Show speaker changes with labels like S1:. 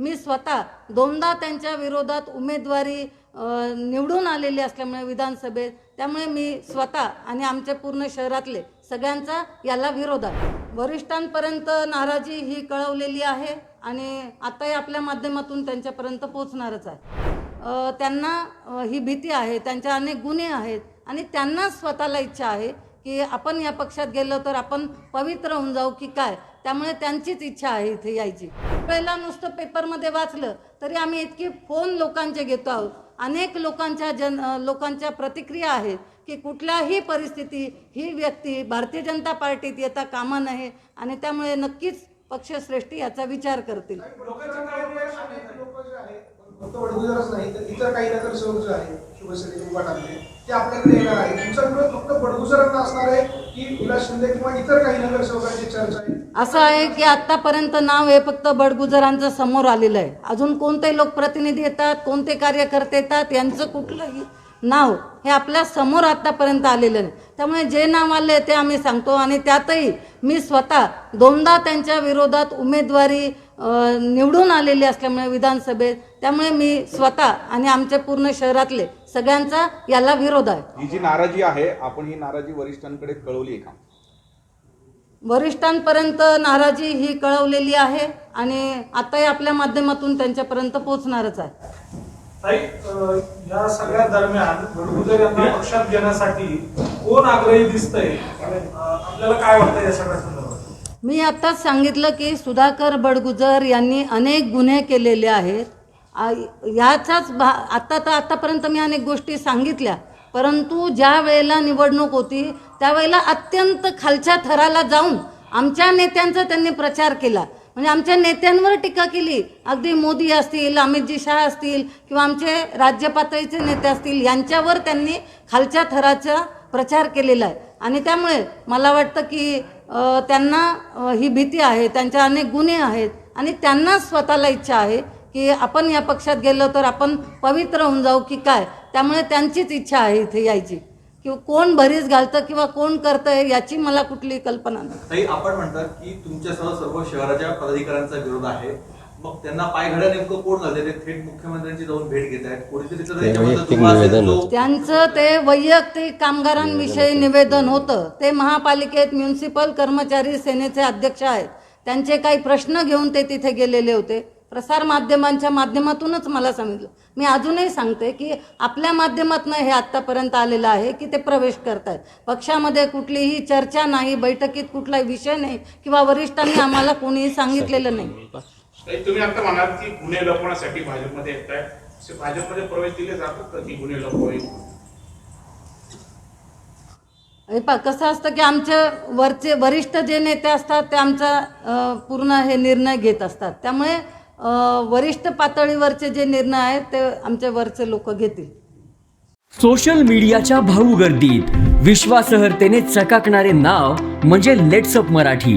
S1: मी स्वतः दोनदा त्यांच्या विरोधात उमेदवारी निवडून आलेली असल्यामुळे विधानसभेत त्यामुळे मी स्वतः आणि आमच्या पूर्ण शहरातले सगळ्यांचा याला विरोध आहे. वरिष्ठांपर्यंत नाराजी ही कळवलेली आहे आणि आताही आपल्या माध्यमातून त्यांच्यापर्यंत पोहोचणारच आहे. त्यांना ही भीती आहे त्यांच्या अनेक गुन्हे आहेत आणि त्यांना स्वतःला इच्छा आहे की आपण या पक्षात गेलो तर आपण पवित्र होऊन जाऊ की काय? त्यामुळे त्यांचीच इच्छा आहे इथे यायची. पहिला नुसतं पेपरमध्ये वाचलं तरी आम्ही इतके फोन लोकांचे घेतो आहोत. अनेक लोकांच्या जन लोकांच्या प्रतिक्रिया आहेत की कुठल्याही परिस्थिती ही व्यक्ती भारतीय जनता पार्टीत येता कामा नये आणि त्यामुळे नक्कीच पक्षश्रेष्ठी याचा विचार करतील.
S2: फक्त वडगुजरच नाही तर इतर काही नगरसेवक जे आहेत शिवसेनेचे गटातले ते आपल्याकडे येणार आहे. तुमचा विरोध फक्त बडगुजरांना असणार आहे की विलास शिंदे किंवा इतर काही नगरसेवकांची चर्चा आहे?
S1: असं आहे की आतापर्यंत नाव हे फक्त बडगुजरांचं समोर आलेलं आहे. अजून कोणते लोकप्रतिनिधी येतात कोणते कार्यकर्ते येतात यांचं कुठलंही नाव हे आपल्यासमोर आतापर्यंत आलेलं नाही. त्यामुळे जे नाव आले ते आम्ही सांगतो आणि त्यातही मी स्वतः दोनदा त्यांच्या विरोधात उमेदवारी निवडून आलेली असल्यामुळे विधानसभेत त्यामुळे मी स्वतः आणि आमच्या पूर्ण शहरातले सगळ्यांचा याला विरोध आहे.
S3: ही जी नाराजी आहे आपण ही नाराजी वरिष्ठांकडे कळवली आहे का?
S1: वरिष्ठांपर्यंत नाराजी ही कळवलेली आहे आणि आताही आपल्या माध्यमातून त्यांच्यापर्यंत पोहोचणारच आहे.
S4: ताई अ, या सगळ्या दरम्यान बडगुजर यांना पक्षात घेण्यासाठी कोण आग्रही दिसतंय? अ, आपल्याला काय वाटतं या सगळ्या संदर्भात?
S1: मी आत्ताच सांगितलं की सुधाकर बडगुजर यांनी अनेक गुन्हे केलेले आहेत. ह्याचाच याचाच भा आत्ता तर आत्तापर्यंत मी अनेक गोष्टी सांगितल्या. परंतु ज्या वेळेला निवडणूक होती त्यावेळेला अत्यंत खालच्या थराला जाऊन आमच्या नेत्यांचा त्यांनी प्रचार केला. म्हणजे आमच्या नेत्यांवर टीका केली. अगदी मोदी असतील अमितजी शाह असतील किंवा आमचे राज्य पातळीचे नेते असतील यांच्यावर त्यांनी खालच्या थराचा प्रचार केलेला आहे. आणि त्यामुळे मला वाटतं की त्यांना ही भीती आहे त्यांच्या अनेक गुन्हे आहेत आणि त्यांना स्वतःला इच्छा आहे की आपण या पक्षात गेलो तर आपण पवित्र होऊन जाऊ की काय? त्यामुळे त्यांचीच इच्छा आहे इथे यायची. किंवा कोण भरीस घालतं किंवा कोण करतंय याची मला कुठली कल्पना नाही.
S5: आपण म्हणतात की तुमच्यासह सर्व शहराच्या पदाधिकाऱ्यांचा विरोध आहे. मग त्यांना पायघड्या नेमकं कोण घालते ते थेट मुख्यमंत्र्यांची जाऊन भेट घेत आहेत. कोणीतरी तर याच्यामध्ये
S6: वैयक्तिक
S5: दुवा असेल
S6: निवेदन
S5: जो-
S1: त्यांचं ते वैयक्तिक कामगारांविषयी निवेदन होतं. ते महापालिकेत म्युन्सिपल कर्मचारी सेनेचे अध्यक्ष आहेत. त्यांचे काही प्रश्न घेऊन ते तिथे गेलेले होते. प्रसार माध्यमांच्या माध्यमातूनच मला सांगितलं मी अजूनही सांगते की आपल्या माध्यमातून हे आत्तापर्यंत आलेलं आहे की ते प्रवेश करतायत. पक्षामध्ये कुठलीही चर्चा नाही बैठकीत कुठलाही विषय नाही किंवा वरिष्ठांनी आम्हाला कोणीही सांगितलेलं नाही.
S7: तुम्ही आता म्हणाल की गुन्हे लपवण्यासाठी भाजपमध्ये येत आहे भाजपमध्ये प्रवेश दिले जातात का की गुन्हे
S1: हे पहा कसं असतं की आमच्या वरचे वरिष्ठ जे नेते असतात ते आमचा पूर्ण हे निर्णय घेत असतात. त्यामुळे वरिष्ठ पातळीवरचे जे निर्णय आहेत ते आमच्या वरचे लोक घेतील.
S8: सोशल मीडियाच्या भाऊ गर्दीत विश्वासहर्तेने चकाकणारे नाव म्हणजे लेट्सअप मराठी.